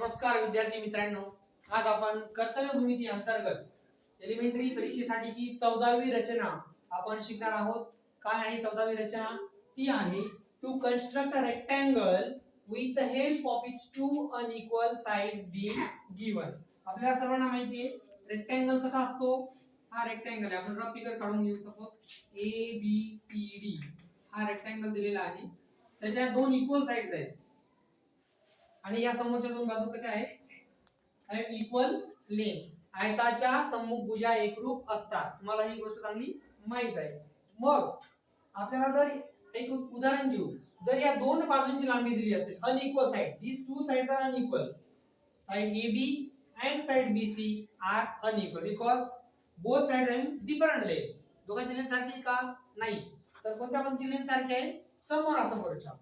नमस्कार विद्यार्थी मित्रांनो. आज आपण कर्तव्य भूमिती अंतर्गत एलिमेंटरी परीक्षेसाठीची चौदावी रचना आपण शिकणार आहोत. काय आहे चौदावी रचना? ती आहे to construct a rectangle with the help of its two unequal side be given आपल्याला सर्वांना माहिती आहे रेक्टँगल कसा असतो? हा रेक्टँगल आहे. आपण रफ फिगर काढून घेऊ suppose A B C D हा रेक्टँगल दिलेला आहे. त्याच्या दोन इक्वल साइड आहेत. आणि या समोरच्या दोन बाजू कशा आहेत इक्वल लेन आयताच्या सम्मुखभुजा एकरूप असतात. तुम्हाला ही गोष्ट चांगली माहीत आहे. मग आपल्याला जर एक उदाहरण देऊ जर या दोन बाजूंची लांबी दिली असेल unequal side these two sides are unequal side A B and side B C are unequal because both side am different length दोघांची लेन सारखी का? नाही. तर कोणत्या बाजूची लेन सारखी आहे? समोरासमोरच्या.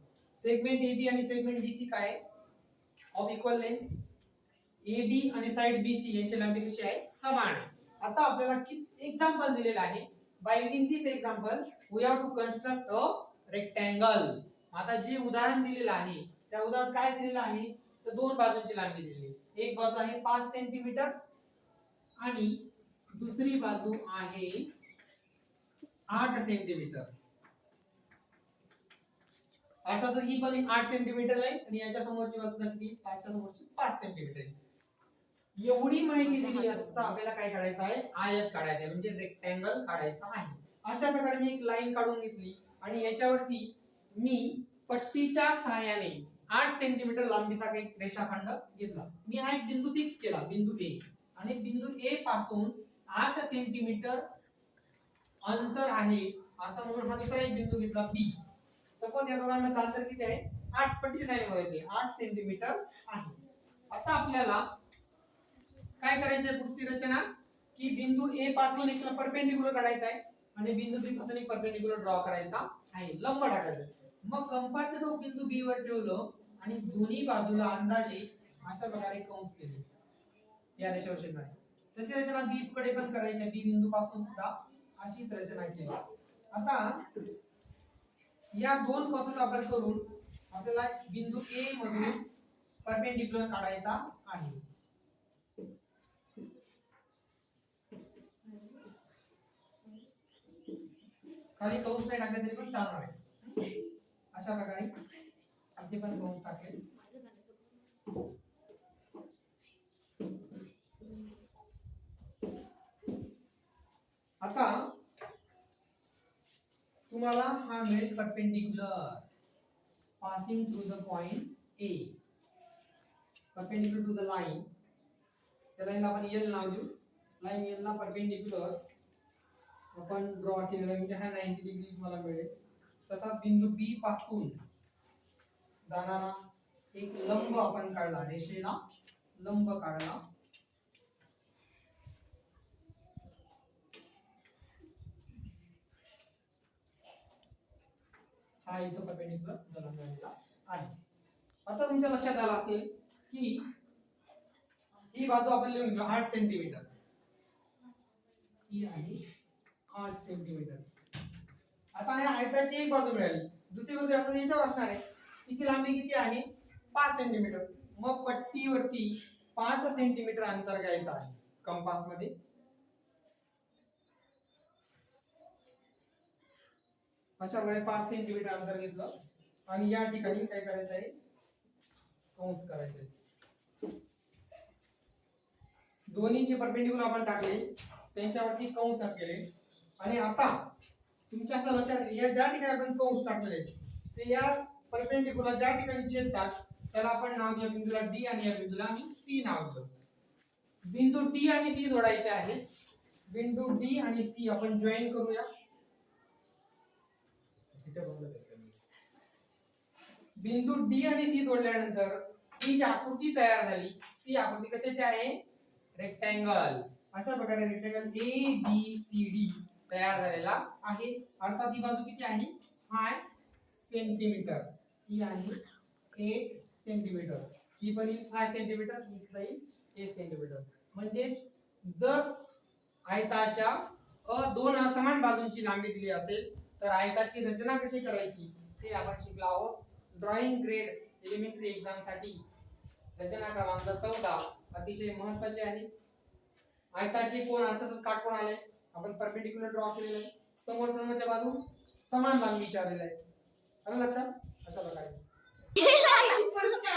सेगमेंट ए बी आणि सेगमेंट डी सी काय आहे? Of equal length A B आणि साइड बी सी यांची लांबी कशी आहे? समान. आहे आता आपल्याला की एक्झाम्पल दिलेलं आहे. By in this example we have to construct a rectangle आता जे उदाहरण दिलेलं आहे त्या उदाहरणात काय दिलेलं आहे? तर दोन बाजूंची लांबी दिलेली एक बाजू आहे पाच सेंटीमीटर आणि दुसरी बाजू आहे आठ सेंटीमीटर अर्थातच ही पण आठ सेंटीमीटर आहे आणि याच्या समोरची बाजू किती पाचच्या समोरची पाच सेंटीमीटर आहे एवढी माहिती दिली असता आपल्याला काय काढायचं आहे? आयत काढायचं आहे. म्हणजे रेक्टँगल काढायचा आहे. अशा प्रकारे मी एक लाईन काढून घेतली आणि याच्यावरती मी पट्टीच्या सहाय्याने आठ सेंटीमीटर लांबीचा काही रेषाखंड घेतला. मी हा एक बिंदू फिक्स केला बिंदू ए आणि बिंदू ए पासून आठ सेंटीमीटर अंतर आहे असा म्हणून हा दुसरा एक बिंदू घेतला बी सपोज या दोघांमध्ये अंतर किती आहे? आठ पट्टी साईन मध्ये आठ सेंटीमीटर आहे. आता आपल्याला काय करायचंय पुढची रचना? की बिंदू ए पासून एक परपेंडिक्युलर काढायचा आहे आणि बिंदू बी पासून एक परपेंडिक्युलर ड्रॉ करायचा आहे. लंब टाकायचा. मग कंपाचं टोक बिंदू बी वर ठेवलं आणि दोन्ही बाजूला अंदाजे अशा प्रकारे कंस केले. या रेषेवर छेदणार तशी रचना बी कडे पण करायची बी बिंदू पासून सुद्धा अशीच रचना केली. आता या दोन कंसाचा वापर करून आपल्याला बिंदू ए मधून परपेंडिक्युलर काढायचा आहे. खाली कौश नाही टाकले तरी पण चालणार आहे. अशा प्रकारे इथे पण कौश टाकेल आता तुम्हाला हा मिळेल perpendicular passing through the point A perpendicular to the line त्या लाईनला आपण एल नाव देऊ. लाईन एलला परपेंडिक्युलर आपण ड्रॉ केलेला म्हणजे हा 90 डिग्री तुम्हाला मिळेल. तसाच बिंदू बी पासून जाणारा एक लंब आपण काढला. रेषेला लंब काढला. हा इथं परपेंडिक्युलर आपल्याला मिळालेला आहे. आता तुमच्या लक्षात आलं असेल की ही बाजू आपण लिहून घेऊ आठ सेंटीमीटर ही आहे आठ सेंटीमीटर आता या आयताची एक बाजू मिळाली. दुसरी बाजू आता याच्यावर असणार आहे. तिची लांबी किती आहे? पाच सेंटीमीटर मग पट्टीवरती पाच सेंटीमीटर अंतर घ्यायचं आहे. कंपास अशा प्रकारे पाच सेंटीमीटर अंतर घेतलं. आणि या ठिकाणी काय करायचं आहे? कंस करायचे दोन्हीचे परपेंडिकुलर आपण टाकले त्यांच्यावरती कंस केले. आणि आता तुमच्या असं लक्षात या ज्या ठिकाणी आपण कंस टाकलेले ते या परपेंडिकुलर ज्या ठिकाणी छेदतात त्याला आपण नाव दिलं बिंदूला डी आणि या बिंदूला आम्ही सी नाव दिलं. बिंदू डी आणि सी जोडायचे आहे बिंदू डी आणि सी आपण जॉईन करूया. बिंदू डी आणि सी जोडल्यानंतर ही जी आकृती तयार झाली ती आकृती कशाची आहे? रेक्टँगल अशा प्रकारे rectangle A B C D तयार झालेला आहे. अर्थात ही बाजू किती आहे? फाय सेंटीमीटर ही आहे एट सेंटीमीटर ही पण येईल फाय सेंटीमीटर ही सुद्धा येईल एट सेंटीमीटर म्हणजे जर आयताच्या अ दोन असमान बाजूंची लांबी दिली असेल तर आयताची रचना कशी करायची? हे आपण शिकलो आहोत. ड्रॉइंग ग्रेड एलिमेंटरी एक्झामसाठी रचना क्रमांक चौदा अतिशय महत्वाची आहे. आयताचे कोण अर्थातच काटकोण आले. आपण परपेंडिक्युलर ड्रॉ केलेलं आहे. समोर समोरच्या बाजू समान लांबी विचारलेलं आहे. आलं लक्षात? अशा प्रकारे.